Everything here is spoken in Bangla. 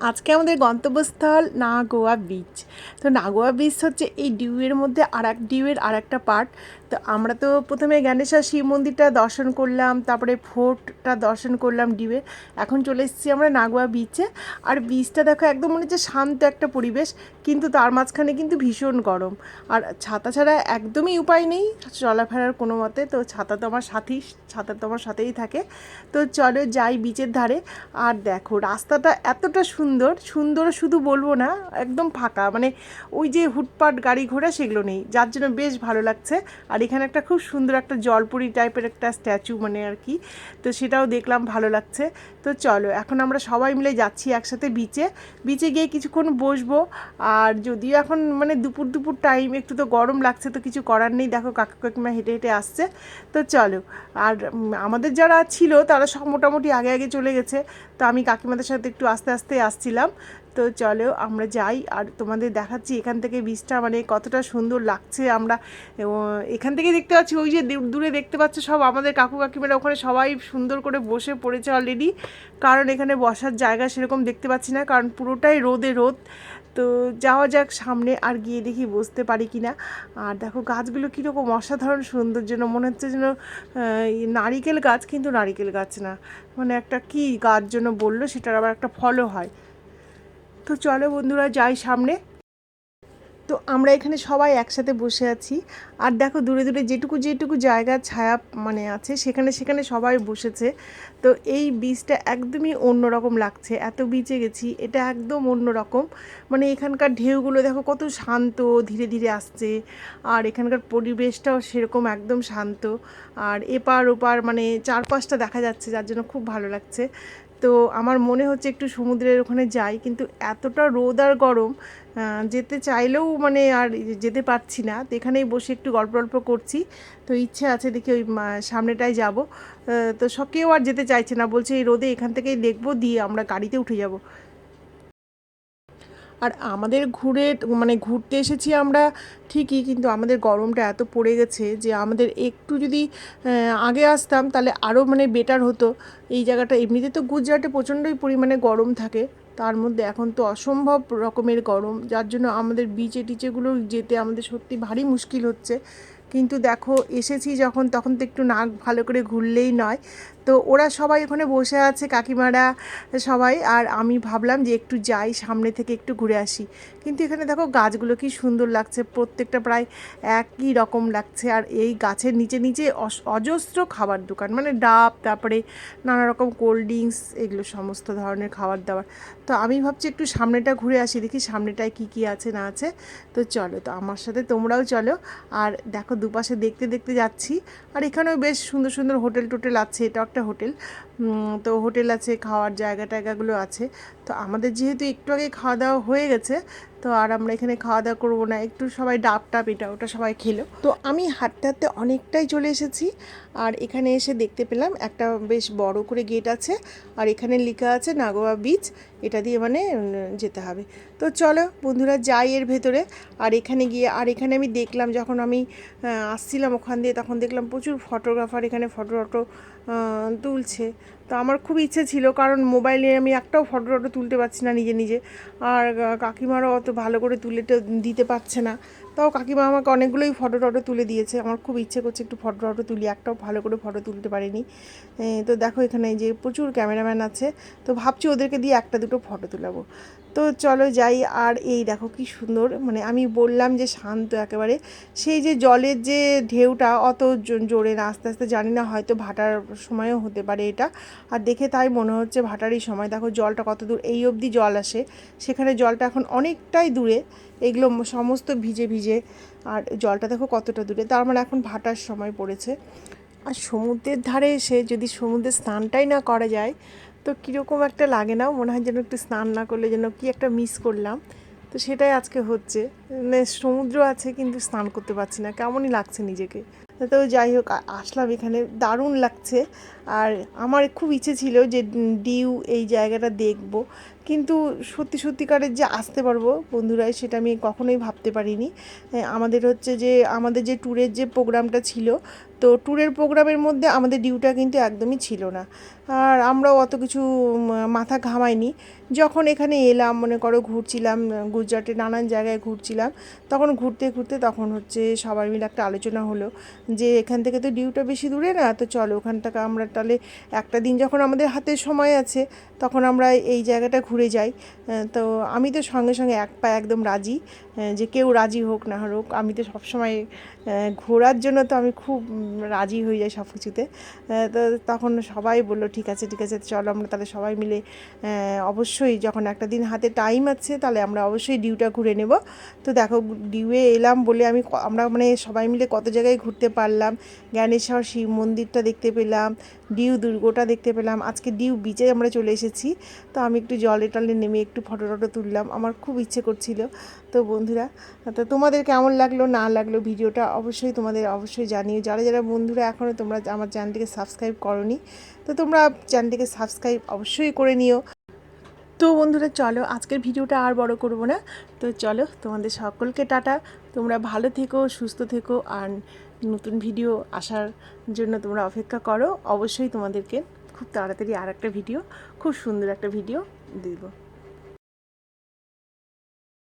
আজকে আমাদের গন্তব্যস্থল নাগোয়া বিচ তো নাগোয়া বিচ হচ্ছে এই ডিউয়ের মধ্যে আর এক ডিউয়ের আর একটা পার্ট তো আমরা তো প্রথমে জ্ঞানেশ্বর শিব মন্দিরটা দর্শন করলাম, তারপরে ফোর্টটা দর্শন করলাম ডিবে। এখন চলে এসেছি আমরা নাগোয়া বিচে আর বিচটা দেখো একদম মনে হচ্ছে শান্ত একটা পরিবেশ, কিন্তু তার মাঝখানে কিন্তু ভীষণ গরম। আর ছাতা ছাড়া একদমই উপায় নেই চলাফেরার কোনো মতে। তো ছাতা তো আমার সাথেই ছাতা তো আমার সাথেই থাকে। তো চলো যাই বিচের ধারে। আর দেখো রাস্তাটা এতটা সুন্দর সুন্দর শুধু বলব না, একদম ফাঁকা। মানে ওই যে হুটপাট গাড়ি ঘোড়া সেগুলো নেই। যার জন্য বেশ ভালো লাগছে। আর এখানে একটা খুব সুন্দর একটা জলপুরি টাইপের একটা স্ট্যাচু মানে আর কি। তো সেটাও দেখলাম, ভালো লাগছে। তো চলো, এখন আমরা সবাই মিলে যাচ্ছি একসাথে বিচে বিচে গিয়ে কিছুক্ষণ বসবো। আর যদিও এখন মানে দুপুর দুপুর টাইম একটু তো গরম লাগছে, তো কিছু করার নেই। দেখো কাকা কাকিমা হেঁটে হেঁটে আসছে। তো চলো, আর আমাদের যারা ছিল, তারা সব মোটামুটি আগে আগে চলে গেছে। তো আমি কাকিমাদের সাথে একটু আস্তে আস্তে আসছিলাম। তো চলেও আমরা যাই আর তোমাদের দেখাচ্ছি এখান থেকে বীজটা মানে কতটা সুন্দর লাগছে আমরা। এখান থেকে দেখতে পাচ্ছি ওই যে দূরে দেখতে পাচ্ছ সব আমাদের কাকু কাকিমারা, ওখানে সবাই সুন্দর করে বসে পড়েছে অলরেডি কারণ এখানে বসার জায়গা সেরকম দেখতে পাচ্ছি না, কারণ পুরোটাই রোদে রোদ। তো যাওয়া যাক সামনে আর গিয়ে দেখি বসতে পারি কি না আর দেখো গাছগুলো কীরকম অসাধারণ সুন্দর, যেন মনে হচ্ছে যেন নারিকেল গাছ, কিন্তু নারিকেল গাছ না। মানে একটা কি গাছ জন্য বলল, সেটার আবার একটা ফলও হয়। তো চলো বন্ধুরা, যাই সামনে। তো আমরা এখানে সবাই একসাথে বসে আছি। আর দেখো, দূরে দূরে যেটুকু যেটুকু জায়গা, ছায়া মানে আছে, সেখানে সেখানে সবাই বসেছে। তো এই বীজটা একদমই অন্যরকম লাগছে। এত বিচে গেছি, এটা একদম অন্যরকম। মানে এখানকার ঢেউগুলো দেখো, কত শান্ত, ধীরে ধীরে আসছে। আর এখানকার পরিবেশটাও সেরকম একদম শান্ত। আর এপার ওপার মানে চারপাশটা দেখা যাচ্ছে, যার জন্য খুব ভালো লাগছে। তো আমার মনে হচ্ছে একটু সমুদ্রের ওখানে যাই, কিন্তু এতটা রোদ আর গরম যেতে চাইলেও মানে আর যেতে পারছি না। তো এখানেই বসে একটু গল্প গল্প করছি। তো ইচ্ছে আছে দেখি ওই সামনেটায় যাব। তো সব কেউ আর যেতে চাইছে না। বলছে এই রোদে এখান থেকেই দেখব, দিয়ে আমরা গাড়িতে উঠে যাব। আর আমাদের ঘুরে মানে ঘুরতে এসেছি আমরা ঠিকই, কিন্তু আমাদের গরমটা এত পড়ে গেছে যে আমাদের একটু যদি আগে আসতাম তাহলে আরও মানে বেটার হতো। এই জায়গাটা এমনিতে তো গুজরাটে প্রচণ্ডই পরিমাণে গরম থাকে, তার মধ্যে এখন তো অসম্ভব রকমের গরম, যার জন্য আমাদের বিচে টিচেগুলো যেতে আমাদের সত্যি ভারী মুশকিল হচ্ছে। কিন্তু দেখো, এসেছি যখন, তখন তো একটু নাক ভালো করে ঘুরলেই নয়। তো ওরা সবাই ওখানে বসে আছে, কাকিমারা সবাই। আর আমি ভাবলাম যে একটু যাই, সামনে থেকে একটু ঘুরে আসি। কিন্তু এখানে দেখো গাছগুলো কি সুন্দর লাগছে, প্রত্যেকটা প্রায় একই রকম লাগছে। আর এই গাছের নিচে নিচে অজস্র খাবার দোকান মানে ডাব, তারপরে নানা রকম কোল্ড ড্রিঙ্কস, এগুলো সমস্ত ধরনের খাবার দাবার। তো আমি ভাবছি একটু সামনেটা ঘুরে আসি, দেখি সামনেটায় কি কি আছে, না আছে। তো চলো, তো আমার সাথে তোমরাও চলো। আর দেখো দুপাশে দেখতে দেখতে যাচ্ছি। আর এখানেও বেশ সুন্দর সুন্দর হোটেল টোটেল আছে, এটা একটা হোটেল তো হোটেল আছে, খাওয়ার জায়গা টায়গাগুলো আছে। তো আমাদের যেহেতু একটু আগে খাওয়া দাওয়া হয়ে গেছে, তো আর আমরা এখানে খাওয়া দাওয়া করব না। একটু সবাই ডাব টাপ এটা ওটা সবাই খেলো। তো আমি হাঁটতে হাঁটতে অনেকটাই চলে এসেছি, আর এখানে এসে দেখতে পেলাম একটা বেশ বড় করে গেট আছে, আর এখানে লেখা আছে নাগোয়া বিচ। এটা দিয়ে মানে যেতে হবে। তো চলো বন্ধুরা যাই এর ভেতরে। আর এখানে গিয়ে, আর এখানে আমি দেখলাম যখন আমি আসছিলাম ওখান দিয়ে, তখন দেখলাম প্রচুর ফটোগ্রাফার এখানে ফটো টটো তুলছে। তো আমার খুব ইচ্ছে ছিল, কারণ মোবাইলে আমি একটাও ফটো টটো তুলতে পারছি না নিজে নিজে। আর কাকিমারও অত ভালো করে তুলে দিতে পারছে না। তাও কাকিমা আমাকে অনেকগুলোই ফটো টটো তুলে দিয়েছে। আমার খুব ইচ্ছে করছে একটু ফটো টটো তুলি, একটাও ভালো করে ফটো তুলতে পারিনি। তো দেখো এখানে যে প্রচুর ক্যামেরাম্যান আছে, তো ভাবছি ওদেরকে দিয়ে একটা দুটো ফটো তুলাবো। তো চলো যাই। আর এই দেখো কি সুন্দর মানে আমি বললাম যে শান্ত একেবারে। সেই যে জলের যে ঢেউটা, অত জোরে না, আস্তে আস্তে জানি না, হয়তো ভাটার সময়ও হতে পারে এটা। আর দেখে তাই মনে হচ্ছে ভাটারই সময়। দেখো জলটা কত দূর, এই অবধি জল আসে। সেখানে জলটা এখন অনেকটাই দূরে, এগুলো সমস্ত ভিজে ভিজে। আর জলটা দেখো কতটা দূরে, তার মানে এখন ভাটার সময় পড়েছে। আর সমুদ্রের ধারে এসে যদি সমুদ্রে স্নানটাই না করা যায় তো কীরকম একটা লাগে না, মনে হয় যেন একটু স্নান না করলে যেন কি একটা মিস করলাম। তো সেটাই আজকে হচ্ছে। মানে সমুদ্র আছে কিন্তু স্নান করতে পারছি না, কেমনই লাগছে নিজেকে। তো যাই হোক আসলাম এখানে, দারুণ লাগছে। আর আমার খুব ইচ্ছে ছিল যে ডিউ এই জায়গাটা দেখব। কিন্তু সত্যি সত্যিকারের যে আসতে পারব বন্ধুরা, সেটা আমি কখনোই ভাবতে পারিনি। আমাদের হচ্ছে যে, আমাদের যে ট্যুরের যে প্রোগ্রামটা ছিল, তো ট্যুরের প্রোগ্রামের মধ্যে আমাদের ডিউটা কিন্তু একদমই ছিল না। আর আমরাও অত কিছু মাথা ঘামাইনি। যখন এখানে এলাম, মনে করো ঘুরছিলাম, গুজরাটে নানান জায়গায় ঘুরছিলাম, তখন ঘুরতে ঘুরতে তখন হচ্ছে সবাই মিলে একটা আলোচনা হলো যে, এখান থেকে তো ডিউটা বেশি দূরে না, তো চলো ওখান থেকে আমরা তাহলে একটা দিন, যখন আমাদের হাতে সময় আছে, তখন আমরা এই জায়গাটা ঘুরে যাই তো আমি তো সঙ্গে সঙ্গে এক পা একদম রাজি। যে কেউ রাজি হোক না হোক, আমি তো সবসময় ঘোরার জন্য তো আমি খুব রাজি হয়ে যাই সব কিছুতে। তো তখন সবাই বলল, ঠিক আছে ঠিক আছে, চলো আমরা তাহলে সবাই মিলে অবশ্যই যখন একটা দিন হাতে টাইম আছে, তাহলে আমরা অবশ্যই ডিউটা ঘুরে নেব। তো দেখো, ডিউয়ে এলাম বলে আমি আমরা মানে সবাই মিলে কত জায়গায় ঘুরতে পারলাম। জ্ঞানেশ্বর, শিব মন্দিরটা দেখতে পেলাম, ডিউ দুর্গটা দেখতে পেলাম। আজকে ডিউ বিচে আমরা চলে এসেছি। তো আমি একটু জলে টলে নেমে একটু ফটো টটো তুললাম। আমার খুব ইচ্ছে করছিল। তো বন্ধুরা, তো তোমাদের কেমন লাগল, না লাগল ভিডিওটা অবশ্যই তোমাদের অবশ্যই জানিও। যারা যারা বন্ধুরা এখনও তোমরা আমার চ্যানেলটিকে সাবস্ক্রাইব করনি, তো তোমরা চ্যানেলটিকে সাবস্ক্রাইব অবশ্যই করে নিও। তো বন্ধুরা, চলো আজকের ভিডিওটা আর বড় করব না। তো চলো, তোমাদের সকলকে টাটা। তোমরা ভালো থেকো, সুস্থ থেকো, আর নতুন ভিডিও আসার জন্য তোমরা অপেক্ষা করো। অবশ্যই তোমাদেরকে খুব তাড়াতাড়ি আর একটা ভিডিও, খুব সুন্দর একটা ভিডিও দেবো।